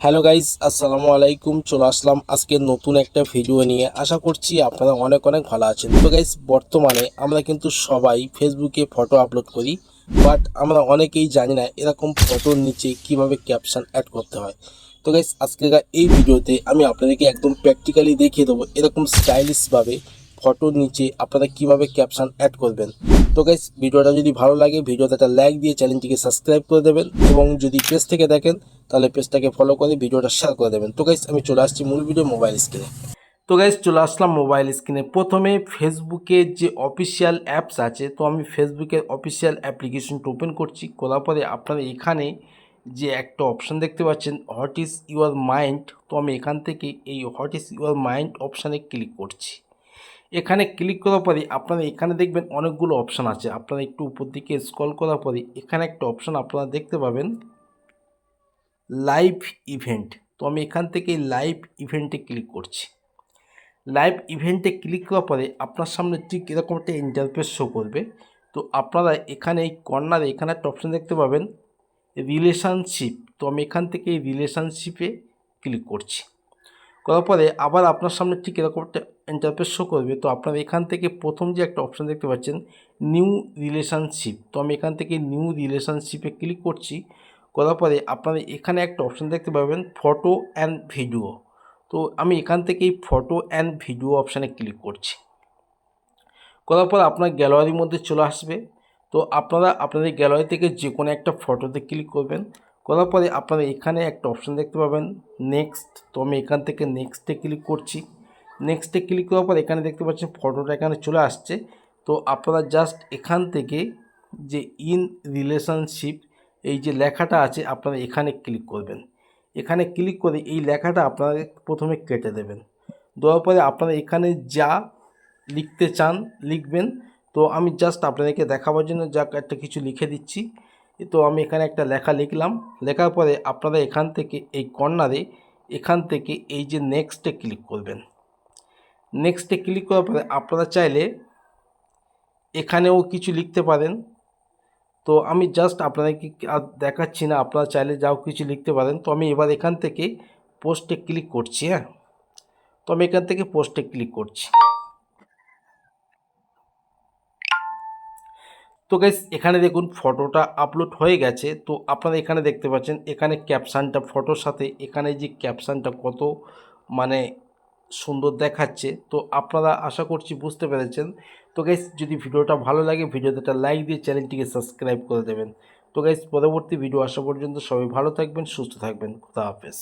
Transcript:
Hello guys, আসসালামু আলাইকুম। চলে আসলাম আজকে নতুন একটা ভিডিও নিয়ে। আশা করছি আপনারা অনেক অনেক ভালো আছেন। তো গাইস, বর্তমানে আমরা কিন্তু সবাই ফেসবুকে ফটো আপলোড করি বাট আমরা অনেকেই জানি না এরকম ফটোর নিচে কীভাবে ক্যাপশন অ্যাড করতে হয়। তো গাইস, আজকের এই ভিডিওতে আমি আপনাদেরকে একদম প্র্যাকটিক্যালি দেখিয়ে দেবো এরকম স্টাইলিশভাবে ফটোর নিচে আপনারা কীভাবে ক্যাপশন অ্যাড করবেন। তো গাইস ভিডিওটা যদি ভালো লাগে, ভিডিওতে একটা লাইক দিয়ে চ্যানেলটিকে সাবস্ক্রাইব করে দেবেন। এবং যদি পেজ থেকে দেখেন, তাহলে পেজটাকে ফলো করে ভিডিওটা শেয়ার করে দেবেন। তো গাইস আমি চলে আসছি মূল ভিডিও মোবাইল স্ক্রিনে তো গাইস চলে আসলাম মোবাইল স্ক্রিনে প্রথমে ফেসবুকের যে অফিসিয়াল অ্যাপস আছে, তো আমি ফেসবুকের অফিসিয়াল অ্যাপ্লিকেশনটা ওপেন করছি। করার পরে আপনারা এখানে যে একটা অপশান দেখতে পাচ্ছেন হোয়াট ইজ ইউর মাইন্ড তো আমি এখান থেকে এই হোয়াট ইজ ইউর মাইন্ড অপশানে ক্লিক করছি। এখানে ক্লিক করার পরে আপনারা এখানে দেখবেন অনেকগুলো অপশান আছে। আপনারা একটু উপর দিকে স্ক্রল করার পরে এখানে একটা অপশান আপনারা দেখতে পাবেন লাইভ ইভেন্ট তো আমি এখান থেকে লাইভ ইভেন্টে ক্লিক করছি। লাইভ ইভেন্টে ক্লিক করার পরে আপনার সামনে ঠিক এরকম একটা ইন্টারফেস শো করবে। তো আপনারা এখানে এই কর্নারে এখানে একটা অপশান দেখতে পাবেন রিলেশনশিপ তো আমি এখান থেকে এই রিলেশনশিপে ক্লিক করছি। করার পরে আবার আপনার সামনে ঠিক এরকম একটা ইন্টারফেস শো করবে। তো আপনারা এখান থেকে প্রথম যে একটা অপশান দেখতে পাচ্ছেন নিউ রিলেশনশিপ তো আমি এখান থেকে নিউ রিলেশনশিপে ক্লিক করছি। করার পরে আপনারা এখানে একটা অপশান দেখতে পাবেন ফটো অ্যান্ড ভিডিও তো আমি এখান থেকে এই ফটো অ্যান্ড ভিডিও অপশানে ক্লিক করছি। করার পর আপনার গ্যালারির মধ্যে চলে আসবে। তো আপনারা আপনাদের গ্যালারি থেকে যে কোনো একটা ফটোতে ক্লিক করবেন। করার পরে আপনারা এখানে একটা অপশান দেখতে পাবেন নেক্সট তো আমি এখান থেকে নেক্সটে ক্লিক করছি। নেক্সটে ক্লিক করার পর এখানে দেখতে পাচ্ছেন ফটোটা এখানে চলে আসছে। তো আপনারা জাস্ট এখান থেকে যে ইন রিলেশনশিপ এই যে লেখাটা আছে, আপনারা এখানে ক্লিক করবেন। এখানে ক্লিক করে এই লেখাটা আপনারা প্রথমে কেটে দেবেন। দেওয়ার পরে আপনারা এখানে যা লিখতে চান লিখবেন। তো আমি জাস্ট আপনাদেরকে দেখাবার জন্য যা একটা কিছু লিখে দিচ্ছি। তো আমি এখানে একটা লেখা লিখলাম। লেখার পরে আপনারা এখান থেকে এই কর্নারে এখান থেকে এই যে নেক্সটে ক্লিক করবেন। নেক্সটে ক্লিক করার পরে আপনারা চাইলে এখানেও কিছু লিখতে পারেন। তো আমি জাস্ট আপনাদেরকে আর দেখাচ্ছি না, আপনারা চাইলে যাও কিছু লিখতে পারেন। তো আমি এবার এখান থেকে পোস্টে ক্লিক করছি হ্যাঁ? তো আমি এখান থেকে পোস্টে ক্লিক করছি। তো গাইস এখানে দেখুন ফটোটা আপলোড হয়ে গেছে। তো আপনারা এখানে দেখতে পাচ্ছেন, এখানে ক্যাপশানটা ফটোর সাথে, এখানে যে ক্যাপশানটা কত মানে সুন্দর দেখাচ্ছে। তো আপনারা আশা করছি বুঝতে পেরেছেন। তো গাইস যদি ভিডিওটা ভালো লাগে, ভিডিওতে একটা লাইক দিয়ে চ্যানেলটিকে সাবস্ক্রাইব করে দেবেন। তো গাইস পরবর্তী ভিডিও আসা পর্যন্ত সবাই ভালো থাকবেন, সুস্থ থাকবেন। খুদা হাফেজ।